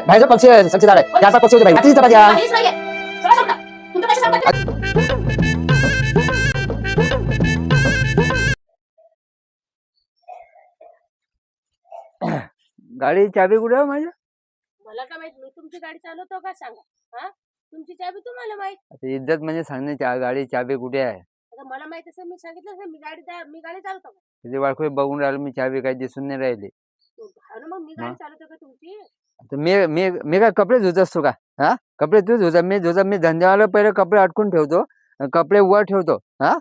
बाहेरचं पक्षी आहे चार पाच पक्षी होते बाई. आहे. गाडी चाबी कुठे माझ्या मला काय माहीत मी तुमची गाडी चालवतो का सांगा? हा? तुमची चाबी तुम्हाला माहीत? आता इज्जत म्हणजे सांगणे चा- गाडी चाबी कुठे आहे? आता मला माहीत असेल मी सांगितलं असेल मी गाडी मी गाडी चालवतो का? तिथे वाळखोई बघून राहिलो मी चाबी काही दिसून नाही राहिली. हा ना मग मी गाडी मग? चालवतो का तुमची? आता मी मी मी काय कपडे धुत असतो का? हा? कपडे तू धुता मी धुता मी धंद्यावाला पहिले कपडे अटकून ठेवतो अन कपडे वर ठेवतो हा?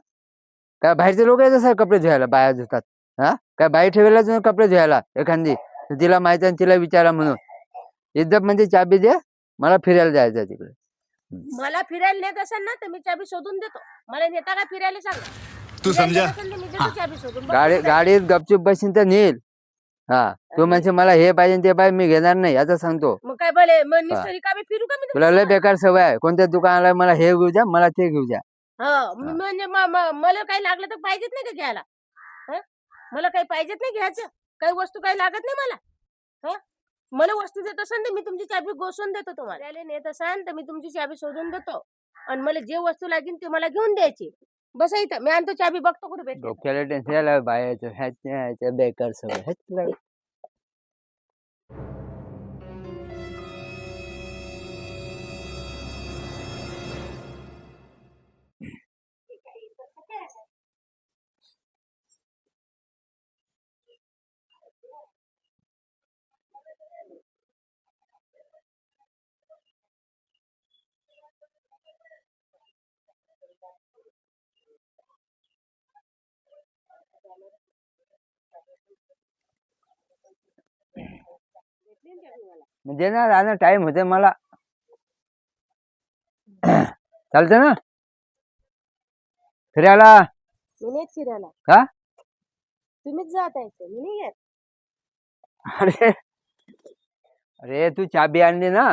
काय बाहेरचे लोक येत असतात कपडे धुवायला बाया धुतात हा? काय बाई ठेवायला तुम्ही कपडे धुवायला एखादी तर तिला माहिती आहे आणि तिला विचारा म्हणून. इज्जत म्हणजे चाबी दे मला फिरायला जायचं आहे तिकडे. मला फिरायला नेत असेल ना तर मी चाबी शोधून देतो. मला नेता का फिरायला सांग? तू समझा मी देतो चाबी शोधून. बघ गाडी कुठे गाडीत गपचूप बसीन तर नेईल. हा. तू म्हणजे मला हे पाहिजे आणि ते पाहिजे मी घेणार नाही असं सांगतो. मग काय बोले? मग निसर्ग का मी फिरू का मी तुला लय? बेकार सवय आहे. कोणत्या दुकानाला मला हे घेऊ द्या मला ते घेऊ द्या. हा. मी म्हणजे म- म- मला काही लागलं तर पाहिजेच नाही का घ्यायला? हं? मला काही पाहिजेत नाही घ्यायचं? काही वस्तू काही लागत नाही मला? हं? मला वस्तू देत असाल तर मी तुमची चाबी गोसून देतो तुम्हाला. नेत असाल तर मी तुमची चाबी शोधून देतो. आणि मला जे वस्तू लागेल ते मला घेऊन द्यायची. बस इथं. मी आणतो चाबी बघतो कुठे भेटते. डोक्याला टेन्शन यायला बायाचं ह्याच्या ह्याच्या बेकार ह्याच्या म्हणजे ना टाइम होते मला. चालतं ना? फिरायला? मी नाही फिरायला. का? तुम्हीच जात आहे मी नाही येत. अरे अरे तू चाबी आणली ना?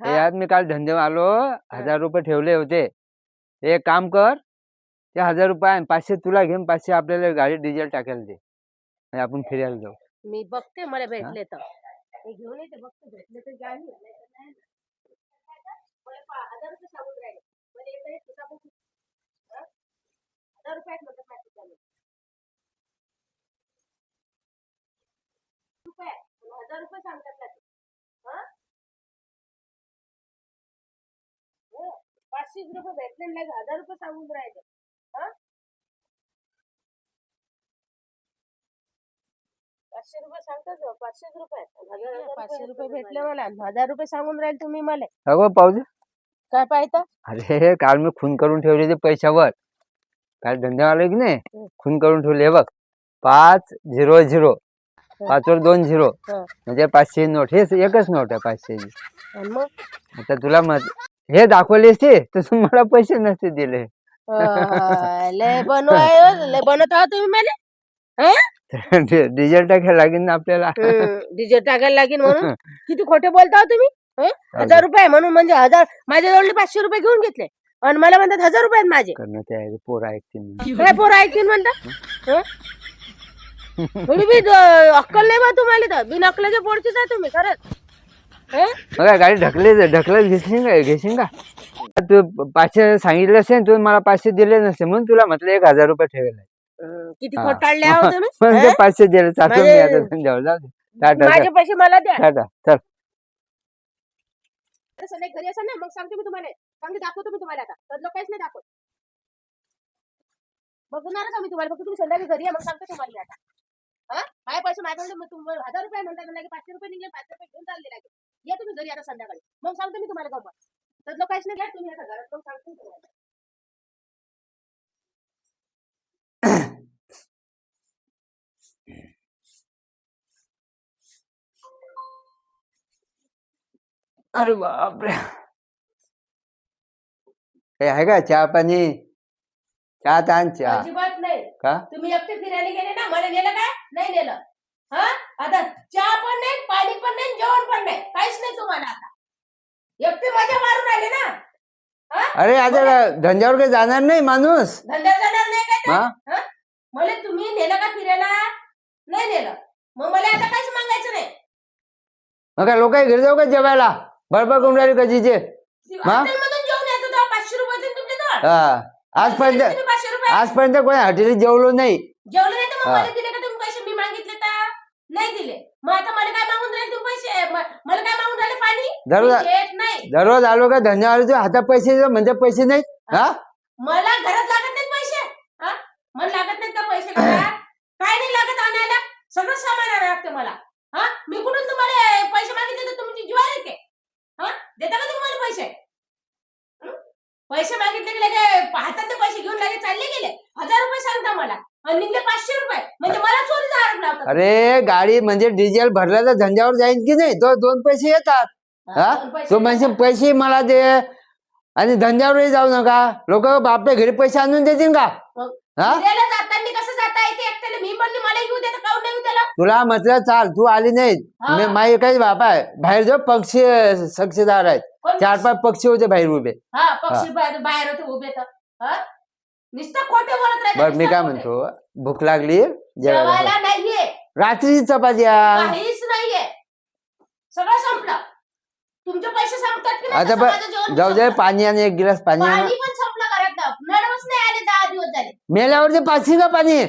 हा. यात मी काल धंदे आलो हजार रुपये ठेवले होते. ते एक काम कर ते हजार रुपये आण पाचशे तुला घेऊन पाचशे आपल्याला गाडी डिझेल टाकायला दे. आणि आपण फिरायला जाऊ. मी बघते मला भेटले तर. मी घेऊन येते बघतो भेटले तर घ्या पा- हजार रुपये सांगून राहिले. पण एकदा हे तुझा बघू. हजार रुपयात म्हणतात माझ्या चालू रुपये. मला हजार रुपये सांगतात ना ते. पाचशेच रुपये भेटले नाही हजार रुपये सांगून राहिले पाचशे रुपये सांगतात ना, पाचशेच रुपये. हजार- पाचशे रुपये भेटले मला. आणि हजार रुपये सांगून राहिले तुम्ही मला. अगो पाहू काय पाहता अरे काल मी खून करून ठेवले ते पैशावर. काल धंदेवाले की नाही. खून करून ठेवले. हे बघ पाच झिरो झिरो. पाचवर दोन झिरो. म्हणजे पाचशे नोट. हे एकच नोट आहे पाचशेची आता तुला मत हे दाखवले असते तर तू मला पैसे नसते दिले. लय बनवाय लय बनवत आहो तुम्ही मला? डिझेल टाकायला लागेल ना आपल्याला. डीजे टाकायला लागेल म्हणून? किती खोटे बोलता हो तुम्ही? हजार रुपये म्हणून म्हणजे हजार माझ्याजवळ पाचशे रुपये घेऊन घेतले. आणि मला म्हणतात हजार रुपये आहेत माझे. पोरं ऐकतील काय पोरं ऐकतील म्हणता? हं? थोडी बी अक्कल नाही बा तुम्हाला तर बिन अक्कलाच्या पोडचीच आहे तुम्ही खरंच. हं? गाडी ढकले ढकलत घेशील का घेशील का? तू पाचशे सांगितले असेल तू मला पाचशे दिले नसते म्हणून तुला म्हटलं एक हजार रुपये ठेवले हं, किती हा. खोटाळले आहो तुम्ही म्हणून ते हं? पाचशे दिले चालतो मी माझे- संध्यावर जाऊ दे. टाटा माझे पैसे मला द्या. टाटा चल. नाही घरी असं ना मग सांगते मी तुम्हाला. सांगते दाखवतो मी तुम्हाला आता. तर काहीच नाही दाखवत. बघणारच आम्ही तुम्हाला. फक्त तुम्ही संध्याकाळी घरी या मग सांगतो तुम्हाला मी आता. हा माझे पैसे माझ्याकडे मग तुम्हाला हजार रुपये म्हणतात लागे पाचशे रुपये निघले पाचशे रुपये घेऊन चालले लागे या तुम्ही घरी आता संध्याकाळी. मग सांगतो मी तुम्हाला गप्पा. तर काहीच नाही घ्या. तुम्ही आता घरात मग सांगतो मी तुम्हाला. अरे बापरे! काही आहे का चहा पाणी? चहा ताण चहा. अजिबात नाही. का? तुम्ही एकटे फिरायला गेले ना मला नेलं काय? नाही नेलं. हा? आता चहा पण नाही पाणी पण नाही जेवण पण नाही. काहीच नाही तुम्हाला आता. एकटे मजा मारून आले ना. अरे आता धंद्यावर काही जाणार नाही माणूस? धंद्यावर जाणार नाही काय? हा? हं? मला तुम्ही नेलं का फिरायला? नाही नेलं. मग मला आता काहीच मागायचं नाही. मग काय लोक घरी जाऊ का जेवायला? बडबड करून राहिली कधीचे हा? हॉटेलमधून जेवण येतो तेव्हा पाचशे रुपये देईन तुमच्याजवळ हा. आजपर्यंत तुम्ही पाचशे रुपये. आजपर्यंत कोणी हॉटेल जेवलो नाही. जेवलं नाही तर मग हा. मला दिले का तुम्ही पैसे? मी मागितले तर. नाही दिले. मग आता मला काय मागून राहिले तुम्ही पैसे? म- मला काय मागून राहिले पाणी? दररोज नाही. आलो का धंद्यावर हातात पैसे म्हणजे पैसे नाही? हा. मला घरात लागत नाहीत पैसे. हा? मला लागत नाहीत का पैसे घरात? काय नाही लागत आणायला. सगळं सामान आणायला लागतं मला हा मी कुठून तुम्हाला पैसे मागितले तर तुमची ज्वार येते हा देता का तुम्ही मला पैसे हं? पैसे मागितले की लगे हातात ते पैसे घेऊन लगे चालले गेले. हजार रुपये सांगता मला. आणि निघले पाचशे रुपये. म्हणजे मला चोरीचा आरोप लावतात. अरे गाडी म्हणजे डिझेल भरला तर धंद्यावर जाईल की नाही? तो दोन पैसे येतात. हा? दोन पैसे तो म्हणजे. पैसे मला दे. आणि धंद्यावरही जाऊ नका. लोक आपल्या घरी पैसे आणून देतील का? हा? फिरायला जाताना कसं जाता? येते एकट्याला मी म्हणली मला येऊ देता काऊन नाही येऊ त्याला? तुला म्हटलं चाल तू आली नाही. हा. मी- माझे काही बापा आहे. बाहेर जो पक्षी साक्षीदार आहेत. कोण चार पाच पक्षी होते बाहेर उभे. हा. पक्षी बाहेर बाहेर होते उभे तर? नुसतं खोटे बोलत राहते, बर मी नुसतं काय खोटे. म्हणतो? भूक लागली जेवायला जेवायला नाहीये. रात्री चपात्या काहीच नाहीये. सगळं संपलं. तुमचे पैसे संपतात की नाही? आता तसं पण माझं जेवण जाऊ दे संपलं. पाणी आणि एक गिलास पाणी आण. पाणी पण संपलं घरातलं. नाही आले दहा दिवस झाले. मेल्यावरती पाचशे का पाणी?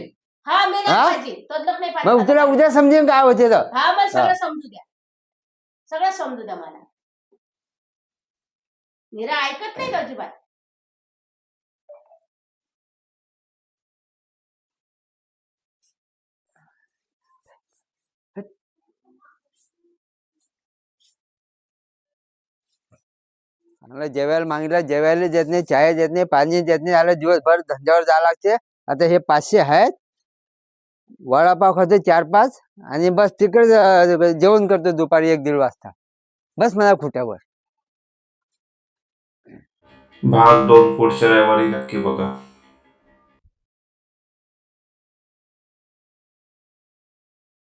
हा मी हा? नाही पाहिजे तदलक नाही मग तुला उद्या समजेल काय होते तर. हा मला सगळं समजू द्या. सगळं समजू द्या मला. मीरा ऐकत नाही का अजिबात? आम्हाला जेवायला मागितलं जेवायला देत नाही चाय देत नाही पाणी देत नाही आलं दिवसभर धंद्यावर जावं लागते. आता हे पाचशे आहेत. वडापाव खातो चार पाच आणि बस तिकडे जेवण करतो दुपारी एक दीड वाजता. बस मला खुट्यावर. भाग दोन पुढच्या रविवारी नक्की बघा.